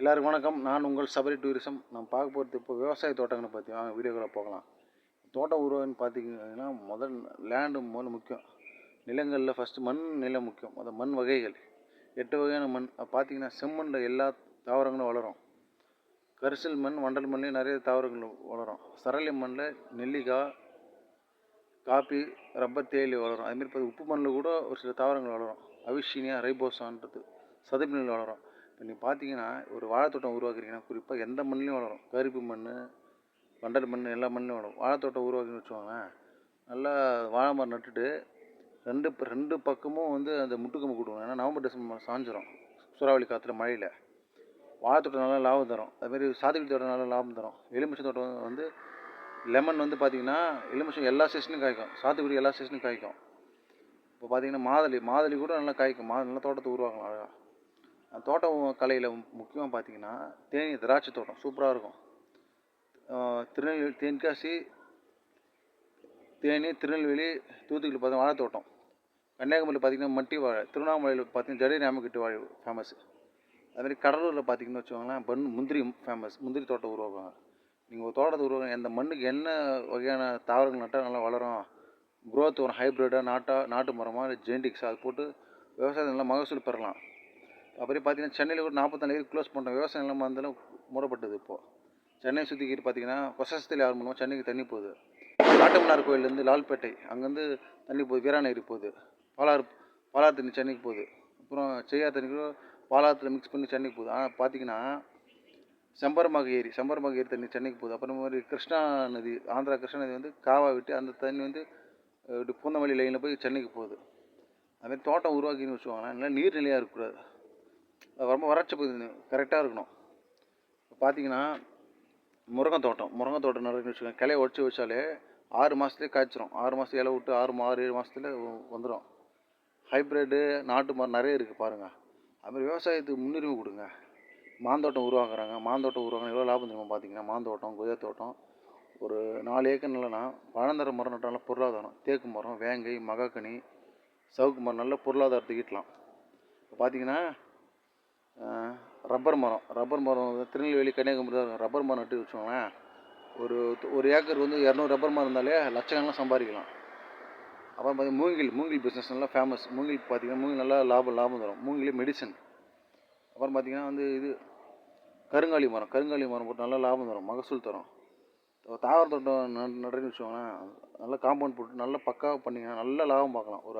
எல்லாருக்கும் வணக்கம். நான் உங்கள் சபரி டூரிசம். நான் பார்க்க போகிறது இப்போ விவசாய தோட்டங்களை பற்றி வாங்க வீடியோக்களை போகலாம். தோட்டம் உருவான்னு பார்த்தீங்கன்னா முதல் லேண்டு முதல்ல முக்கியம். நிலங்களில் ஃபஸ்ட்டு மண் நிலம் முக்கியம். அது மண் வகைகள். எட்டு வகையான மண். பார்த்திங்கன்னா பார்த்தீங்கன்னா செம்மண்ணில் எல்லா தாவரங்களும் வளரும். கரிசல் மண் வண்டல் மண்லேயும் நிறைய தாவரங்கள் வளரும். சரளி மண்ணில் நெல்லிக்காய் காப்பி ரப்பர் தேயிலை வளரும். அதுமாரி இப்போ உப்பு மண்ணில் கூட ஒரு சில தாவரங்கள் வளரும். அவிஷீனியா ரைபோசான்றது சதுப்பு நிலையில் வளரும். இப்போ நீங்கள் பார்த்தீங்கன்னா ஒரு வாழைத்தோட்டம் உருவாக்குறீங்கன்னா குறிப்பாக எந்த மண்ணிலையும் வளரும். கருப்பு மண் வண்டல் மண் எல்லா மண்ணிலையும் வளரும். வாழைத்தோட்டம் உருவாக்குன்னு வச்சுக்கோங்களேன் நல்லா வாழை மரம் நட்டுட்டு ரெண்டு ரெண்டு பக்கமும் வந்து அந்த முட்டுக்கம்பு கொடுக்கணும் ஏன்னா நவம்பர் டிசம்பர் சாஞ்சிரும் சூறாவளி காற்றுல மழையில். வாழைத்தோட்டம் நல்லா லாபம் தரும். அதுமாரி சாத்துக்குடி தோட்டம் நல்லா லாபம் தரும். எலுமிச்சை தோட்டம் வந்து லெமன் வந்து பார்த்திங்கன்னா எலுமிச்சம் எல்லா சீசனும் காய்க்கும். சாத்துக்குடி எல்லா சீசனும் காய்க்கும். இப்போ பார்த்தீங்கன்னா மாதுளை மாதுளை கூட நல்லா காய்க்கும். மா நல்லா தோட்டத்தை உருவாக்கலாம் அழகாக தோட்டம் கலையில் முக்கியமாக பார்த்தீங்கன்னா தேனி திராட்சை தோட்டம். சூப்பராக இருக்கும். திருநெல்வேலி தென்காசி தேனி திருநெல்வேலி தூத்துக்குடி பார்த்தீங்கன்னா வாழை தோட்டம். கன்னியாகுமரியில் பார்த்தீங்கன்னா மட்டி வாழை திருவண்ணாமலையில் பார்த்தீங்கன்னா ஜடை ராமகிட்டு வாழை ஃபேமஸ் அதுமாதிரி கடலூரில் பார்த்தீங்கன்னு வச்சுக்கோங்களேன் பன் முந்திரி ஃபேமஸ் முந்திரி தோட்டம் உருவாக்குவாங்க. நீங்கள் ஒரு தோட்டத்தை உருவாங்க எந்த மண்ணுக்கு என்ன வகையான தாவரங்கள் நட்டால் நல்லா வளரும்? குரோத் வரும். ஹைப்ரிட்டாக நாட்டா நாட்டு மரமாக இல்லை ஜெனடிக்ஸ் அது போட்டு விவசாயத்தை நல்லா மகசூல் பெறலாம். அப்புறம் பார்த்தீங்கன்னா சென்னையில் கூட நாற்பத்தாலு ஏரி க்ளோஸ் பண்ணுறோம் விவசாய நிலமாக இருந்தாலும் மூடப்பட்டது இப்போது சென்னை சுற்றிக்கிட்டு பார்த்தீங்கன்னா கொசஸ்தில் யார் மூலமாக சென்னைக்கு தண்ணி போகுது. காட்டமன்னார் கோயிலேருந்து லால்பேட்டை அங்கேருந்து தண்ணி போகுது வீராநகரி போகுது. பாலாறு பாலாறு தண்ணி சென்னைக்கு போகுது. அப்புறம் செய்யார் தண்ணி கூட பாலாத்தில் மிக்ஸ் பண்ணி சென்னைக்கு போகுது. ஆனால் பார்த்தீங்கன்னா செம்பரமாக ஏரி செம்பரமாக ஏரி தண்ணி சென்னைக்கு போகுது. அப்புறம் மாதிரி கிருஷ்ணா நதி ஆந்திரா கிருஷ்ணா நதி வந்து காவா விட்டு அந்த தண்ணி வந்து இப்படி பூந்தமல்லி லைனில் போய் சென்னைக்கு போகுது. அதுமாதிரி தோட்டம் உருவாக்கின்னு வச்சுக்கோங்களேன் நல்லா நீர்நிலையாக இருக்கக்கூடாது. ரொம்ப வறட்சி பகுதி. கரெக்டாக இருக்கணும். இப்போ பார்த்தீங்கன்னா முருங்கை தோட்டம் முருங்கை தோட்டம் நடக்குன்னு வச்சுக்கோங்க கிளைய உடச்சி வச்சாலே ஆறு மாதத்துலேயே காய்ச்சிரும். ஆறு மாதம் இலை விட்டு ஆறு ஆறு ஏழு மாதத்துல வந்துடும் ஹைப்ரிட்டு நாட்டு மரம் நிறைய இருக்குது பாருங்கள் அதுமாதிரி விவசாயத்துக்கு முன்னுரிமை கொடுங்க. மாந்தோட்டம் உருவாக்குறாங்க. மாந்தோட்டம் உருவாங்க எவ்வளோ லாபம் தெரியுமா பார்த்தீங்கன்னா மாந்தோட்டம் கொய்யா தோட்டம் ஒரு நாலு ஏக்கர் இல்லைன்னா பழந்தர மரம் நட்டாலும் பொருளாதாரம். தேக்கு மரம் வேங்கை மகாக்கனி சவுக்கு மரம் நல்ல பொருளாதாரத்துக்கு ஈட்டலாம். இப்போ பார்த்தீங்கன்னா ரப்பர் மரம் ரப்பர் மரம் திருநெல்வேலி கன்னியாகுமரி தான் ரப்பர் மரம் நட்டு வச்சோங்களேன் ஒரு ஒரு ஏக்கர் வந்து இரநூறு ரப்பர் மரம் இருந்தாலே லட்சக்கணக்கில் சம்பாதிக்கலாம். அப்புறம் பார்த்தீங்கன்னா மூங்கில் மூங்கில் பிஸ்னஸ் நல்லா ஃபேமஸ் மூங்கில் பார்த்தீங்கன்னா மூங்கில் நல்லா லாபம் லாபம் தரும். மூங்கிலே மெடிசன் அப்புறம் பார்த்திங்கன்னா வந்து இது கருங்காலி மரம். கருங்காலி மரம் போட்டு நல்லா லாபம் தரும் மகசூல் தரும். தாவர தோட்டம் நடுறேன்னு வச்சுக்கோங்களேன் நல்லா காம்பவுண்ட் போட்டு நல்லா பக்காவாக பண்ணிங்கன்னா நல்லா லாபம் பார்க்கலாம். ஒரு